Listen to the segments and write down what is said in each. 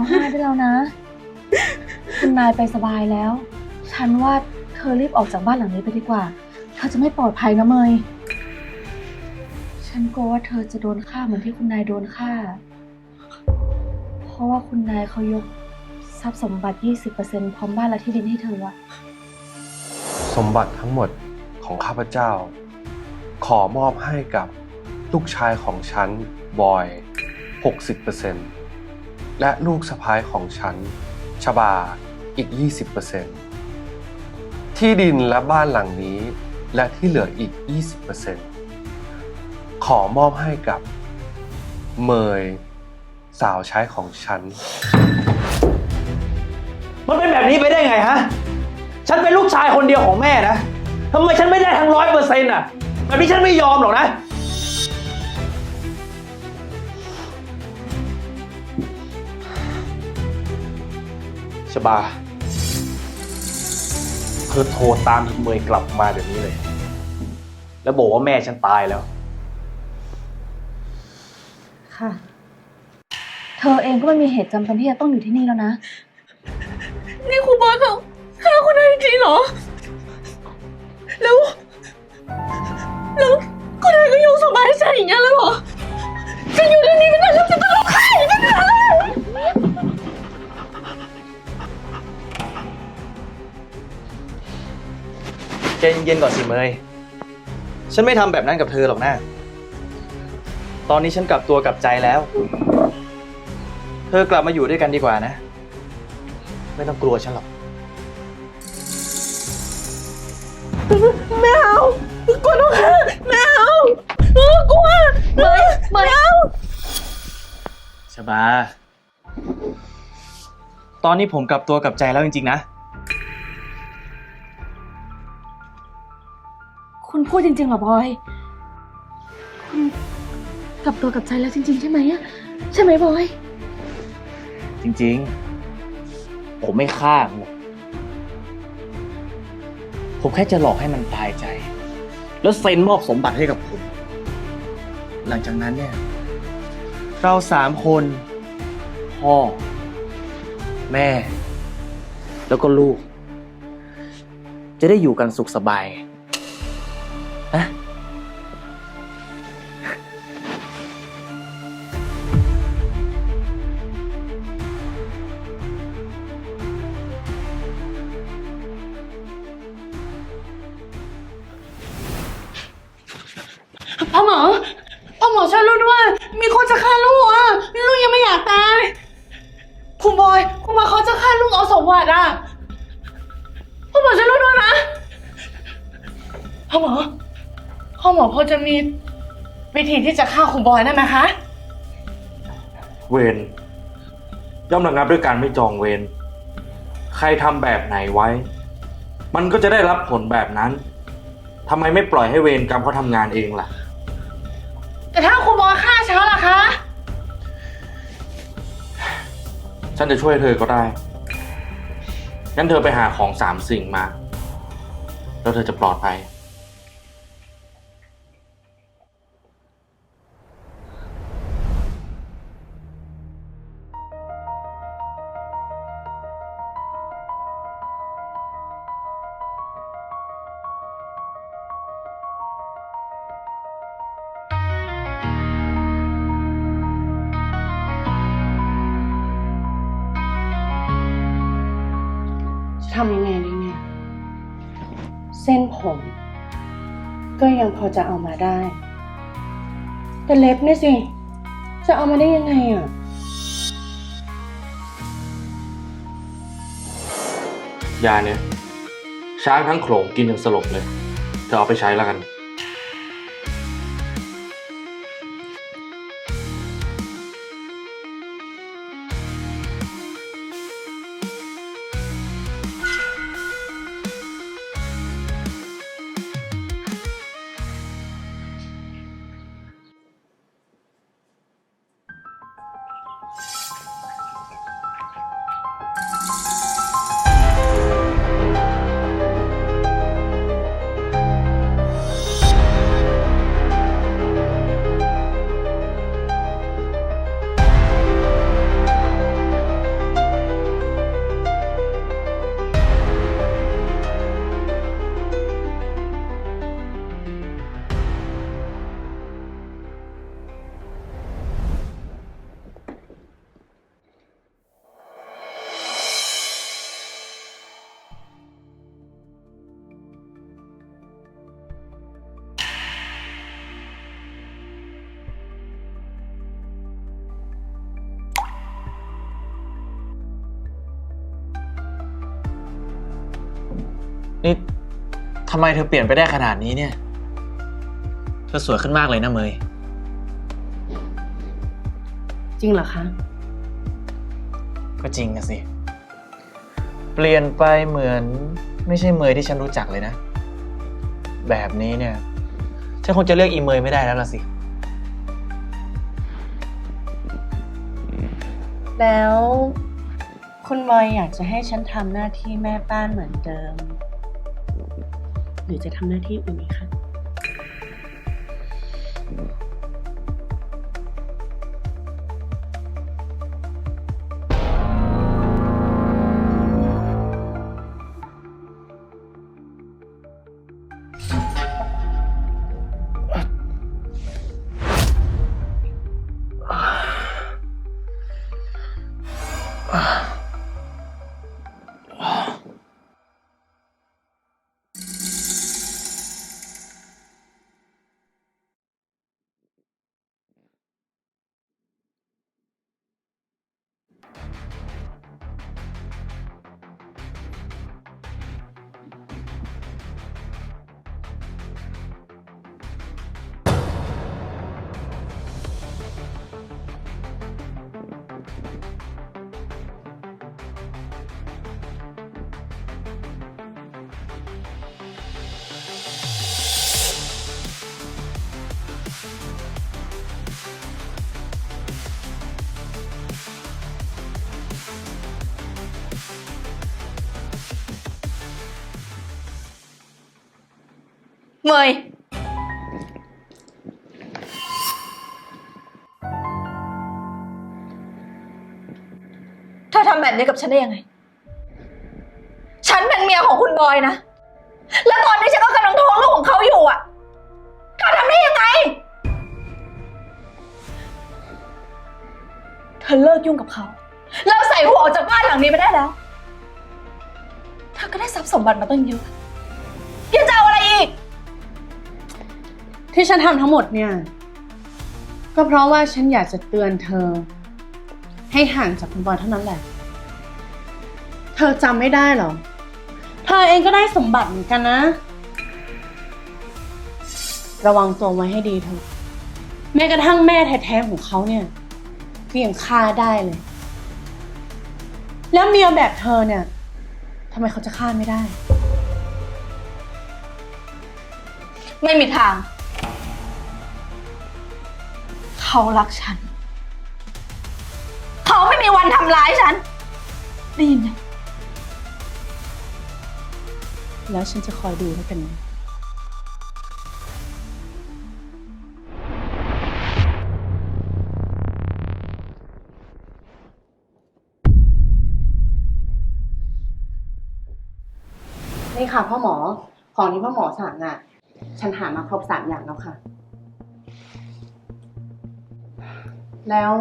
องไห้ได้แล้วนะ คุณนายไปสบายแล้ว ฉันว่าเธอรีบออกจากบ้านหลังนี้ไปดีกว่า เธอจะไม่ปลอดภัยนะเมย ฉันกลัวว่าเธอจะโดนฆ่าเหมือนที่คุณนายโดนฆ่า เพราะว่าคุณนายเขายกทรัพย์สมบัติ 20%พร้อมบ้านและที่ดินให้เธออะสมบัติทั้งหมดของข้าพเจ้า ขอมอบให้กับลูกชายของฉัน บอย 60% และลูกสะพ้ายของฉัน ชบาอีก 20%ที่ดินและบ้านหลังนี้และที่เหลืออีก 20%ขอมอบให้กับ เมย สาวใช้ของฉัน มันเป็นแบบนี้ไปได้ไงฮะ ฉันเป็นลูกชายคนเดียวของแม่นะทำไมฉันไม่ได้ทั้งร้อยเปอร์เซ็นต์อะ แบบนี้ฉันไม่ยอมหรอกนะ ชบา เธอโทรตามอีเมย์กลับมาเดี๋ยวนี้เลย แล้วบอกว่าแม่ฉันตายแล้ว ค่ะ เธอเองก็ไม่มีเหตุจำเป็นที่จะต้องอยู่ที่นี่แล้วนะ นี่คุณบอยเขาฆ่าคนได้จริงๆเหรอ แล้ว แล้วคนไทยก็โยงสบายใจอย่างนี้ยแล้วเหรอ ฉันอยู่ที่นี่ไม่ได้แล้วจะ ใจเย็นๆก่อนสิเมยฉันไม่ทำแบบนั้นกับเธอหรอกนะ ตอนนี้ฉันกลับตัวกลับใจแล้ว เธอกลับมาอยู่ด้วยกันดีกว่านะ ไม่ต้องกลัวฉันหรอก ไม่เอากลัวต้องฆ่าไม่เอาเออกลัวเมยเมยชบา ตอนนี้ผมกลับตัวกลับใจแล้วจริงๆนะ พูดจริงๆเหรอบอยคุณกลับตัวกลับใจแล้วจริง ๆ ใช่ไหมอะใช่ไหมบอย จริงๆ ผมไม่ฆ่ามันหรอกผมแค่จะหลอกให้มันตายใจ แล้วเซ็นมอบสมบัติให้กับผม หลังจากนั้นเนี่ย เราสามคน พ่อ แม่ แล้วก็ลูก จะได้อยู่กันสุขสบาย พ่อหมอ พ่อหมอพอจะมีวิธีที่จะฆ่าคุณบอยได้ไหมคะ เวรย่อมระงับด้วยการไม่จองเวรใครทำแบบไหนไว้ มันก็จะได้รับผลแบบนั้นทำไมไม่ปล่อยให้เวรกรรมเขาทำงานเองล่ะ แต่ถ้าคุณบอยฆ่าฉันล่ะคะ ฉันจะช่วยเธอก็ได้ งั้นเธอไปหาของสามสิ่งมา แล้วเธอจะปลอดภัย ยังพอจะเอามาได้ แต่เล็บเนี่ยสิ จะเอามาได้ยังไงอะ ยาเนี่ยช้างทั้งโขลงกินจนสลบเลย เธอเอาไปใช้แล้วกัน ทำไมเธอเปลี่ยนไปได้ขนาดนี้เนี่ย เธอสวยขึ้นมากเลยนะเมย จริงเหรอคะ ก็จริงนะสิ เปลี่ยนไปเหมือนไม่ใช่เมยที่ฉันรู้จักเลยนะ แบบนี้เนี่ย ฉันคงจะเรียกอีเมยไม่ได้แล้วล่ะสิ แล้ว คุณบอยอยากจะให้ฉันทำหน้าที่แม่บ้านเหมือนเดิม หรือจะทำหน้าที่อื่นอีกคะ เมยเธอทำแบบนี้กับฉันได้ยังไง ฉันเป็นเมียของคุณบอยนะ และตอนนี้ฉันก็กำลังท้องลูกของเขาอยู่อะเธอทำได้ยังไง เธอเลิกยุ่งกับเขา แล้วใส่หัวออกจากบ้านหลังนี้ไปได้แล้ว เธอก็ได้ทรัพย์สมบัติมาตั้งเยอะ ที่ฉันทำทั้งหมดเนี่ย ก็เพราะว่าฉันอยากจะเตือนเธอ ให้ห่างจากคุณบอยเท่านั้นแหละ เธอจำไม่ได้เหรอ เธอเองก็ได้สมบัติเหมือนกันนะ ระวังตัวไว้ให้ดีเถอะแม้กระทั่งแม่แท้ๆของเขาเนี่ยก็ยังฆ่าได้เลย แล้วเมียแบบเธอเนี่ยทำไมเขาจะฆ่าไม่ได้ ไม่มีทาง เขารักฉัน เขาไม่มีวันทำร้ายฉันได้ยินไหมแล้วฉันจะคอยดูแล้วกันนะนี่ค่ะพ่อหมอ ของที่พ่อหมอสั่งอะ ฉันหามาครบสามอย่างแล้วค่ะ แล้ว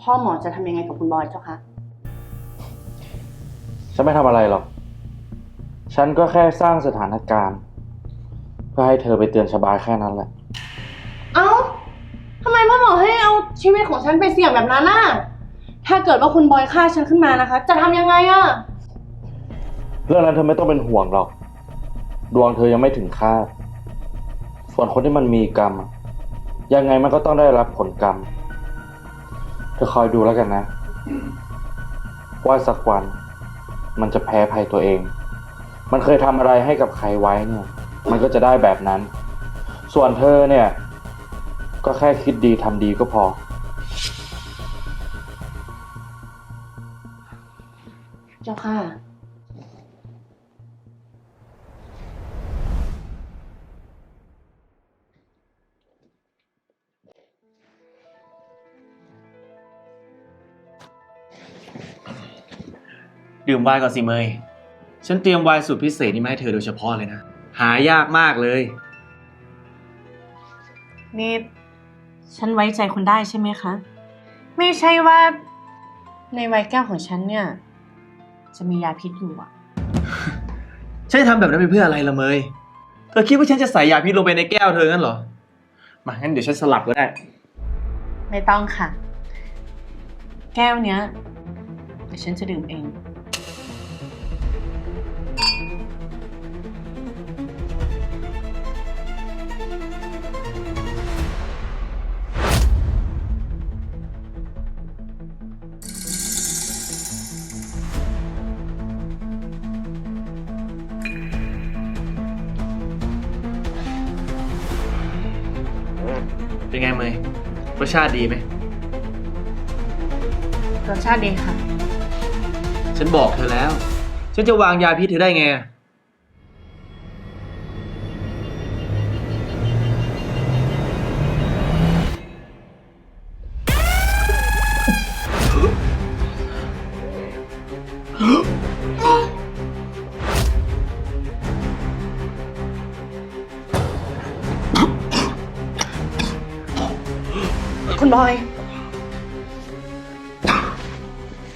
พ่อหมอจะทำยังไงกับคุณบอยเจ้าคะ ฉันไม่ทำอะไรหรอก ฉันก็แค่สร้างสถานการณ์ เพื่อให้เธอไปเตือนชบาแค่นั้นแหละ เอ้าทำไมพ่อหมอให้เอาชีวิตของฉันไปเสี่ยงแบบนั้นน่ะ ถ้าเกิดว่าคุณบอยฆ่าฉันขึ้นมานะคะ จะทำยังไงอะเรื่องนั้นเธอไม่ต้องเป็นห่วงหรอก ดวงเธอยังไม่ถึงคาด ส่วนคนที่มันมีกรรมอะ ยังไงมันก็ต้องได้รับผลกรรม เธอคอยดูแล้วกันนะ ว่าสักวัน มันจะแพ้ภัยตัวเอง มันเคยทำอะไรให้กับใครไว้เนี่ย มันก็จะได้แบบนั้น ส่วนเธอเนี่ย ก็แค่คิดดีทำดีก็พอเจ้าค่ะ ดื่มไวน์ก่อนสิเมย ฉันเตรียมไวน์สูตรพิเศษนี้มาให้เธอโดยเฉพาะเลยนะ หายากมากเลย นี่ฉันไว้ใจคุณได้ใช่ไหมคะ ไม่ใช่ว่า ในไวน์แก้วของฉันเนี่ย จะมียาพิษอยู่อะฉันจะทำแบบนั้นไปเพื่ออะไรละเมย เธอคิดว่าฉันจะใส่ยาพิษลงไปในแก้วเธองั้นเหรอ มางั้นเดี๋ยวฉันสลับก็ได้ ไม่ต้องค่ะ แก้วเนี้ยเดี๋ยวฉันจะดื่มเอง เป็นไงเมยรสชาติดีไหม รสชาติดีค่ะ ฉันบอกเธอแล้ว ฉันจะวางยาพิษเธอได้ไงคุ บอย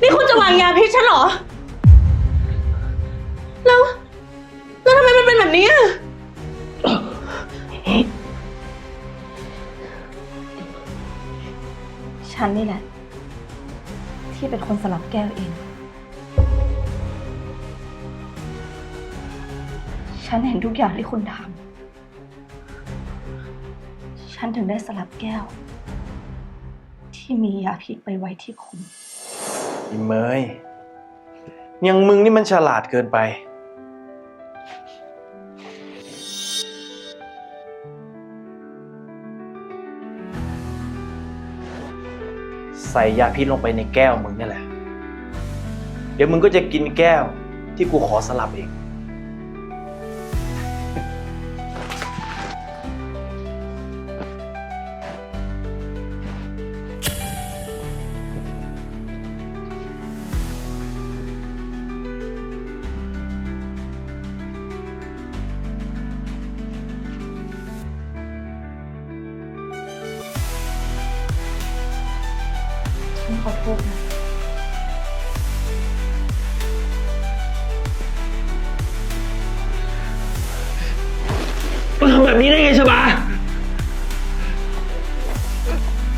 นี่คุณจะวางยาพิษฉันเหรอ แล้ว แล้วทำไมมันเป็นแบบนี้อะฉันนี่แหละ ที่เป็นคนสลับแก้วเอง ฉันเห็นทุกอย่างที่คุณทำ ฉันถึงได้สลับแก้ว ที่มียาพิษไปไว้ที่คุณอีเมยยังมึงนี่มันฉลาดเกินไป ใส่ยาพิษลงไปในแก้วมึงนี่แหละ เดี๋ยวมึงก็จะกินแก้วที่กูขอสลับเอง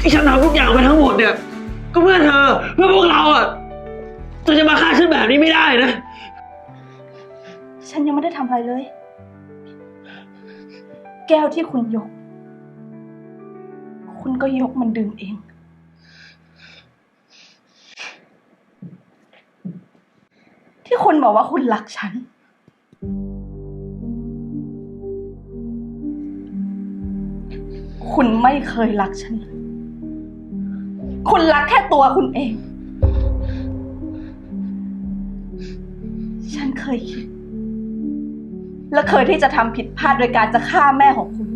ที่ฉันทำทุกอย่างไปทั้งหมดเนี่ย ก็เพื่อเธอ เพื่อพวกเราอะเธอจะมาฆ่าฉันแบบนี้ไม่ได้นะ ฉันยังไม่ได้ทำอะไรเลย แก้วที่คุณยก คุณก็ยกมันดื่มเอง ที่คุณบอกว่าคุณรักฉัน คุณไม่เคยรักฉันเลย คุณรักแค่ตัวคุณเอง ฉันเคยคิด และเคยที่จะทำผิดพลาดโดยการจะฆ่าแม่ของคุณ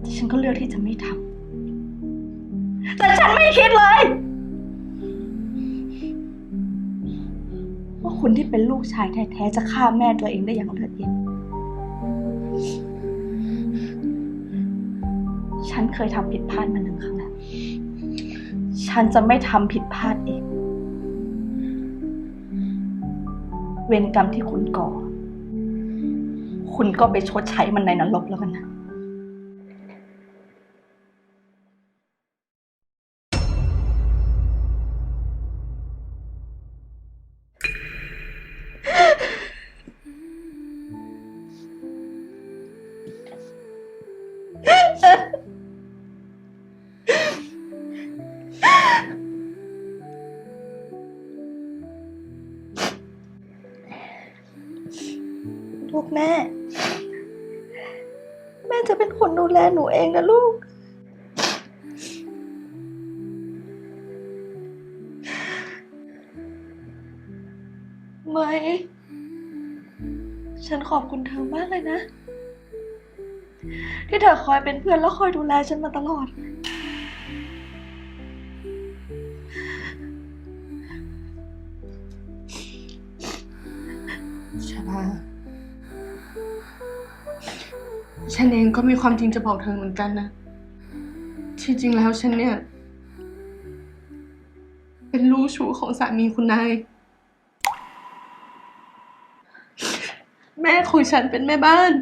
แต่ฉันก็เลือกที่จะไม่ทำแต่ฉันไม่คิดเลยว่าคุณที่เป็นลูกชายแท้ๆจะฆ่าแม่ตัวเองได้อย่างเลือดเย็น ฉันเคยทำผิดพลาดมาหนึ่งครั้ง ฉันจะไม่ทำผิดพลาดอีก เวรกรรมที่คุณก่อ คุณก็ไปชดใช้มันในนรกแล้วกันนะ ลูกแม่ แม่จะเป็นคนดูแลหนูเองนะลูกไม่ฉันขอบคุณเธอมากเลยนะ ที่เธอคอยเป็นเพื่อนแล้วคอยดูแลฉันมาตลอด ฉันเองก็มีความจริงจะบอกเธอเหมือนกันนะ ที่จริงแล้วฉันเนี่ย เป็นลูกชู้ของสามีคุณนาย แม่ของฉันเป็นแม่บ้าน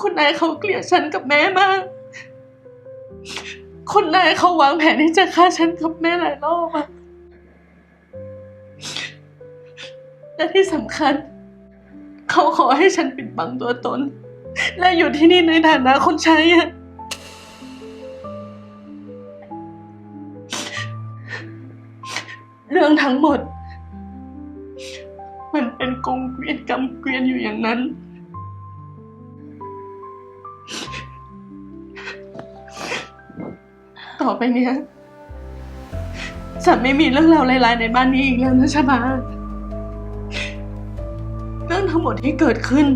คุณนายเขาเกลียดฉันกับแม่มาก คุณนายเขาวางแผนที่จะฆ่าฉันกับแม่หลายรอบอะและที่สำคัญ เขาขอให้ฉันปิดบังตัวตน และอยู่ที่นี่ในฐานะคนใช้อะเรื่องทั้งหมด มันเป็นกงเกวียนกำเกวียนอยู่อย่างนั้น ต่อไปเนี้ยจะไม่มีเรื่องราวร้ายๆในบ้านนี้อีกแล้วนะชบา รื่องทั้งหมดที่เกิดขึ้น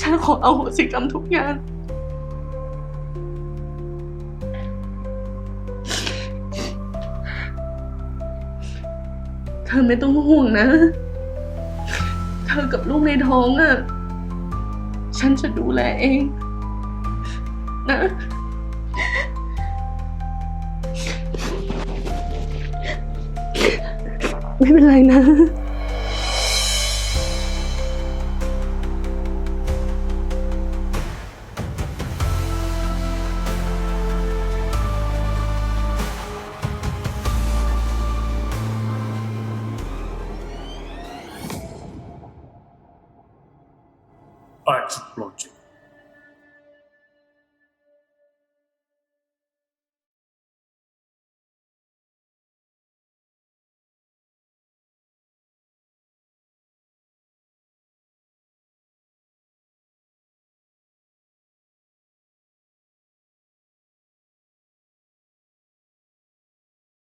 ฉันขอเอาโหสิกรรมทุกอย่าง เธอไม่ต้องห่วงนะ เธอกับลูกในท้องอะ่ะ ฉันจะดูแลเอง นะไม่เป็นไรนะ flagship project.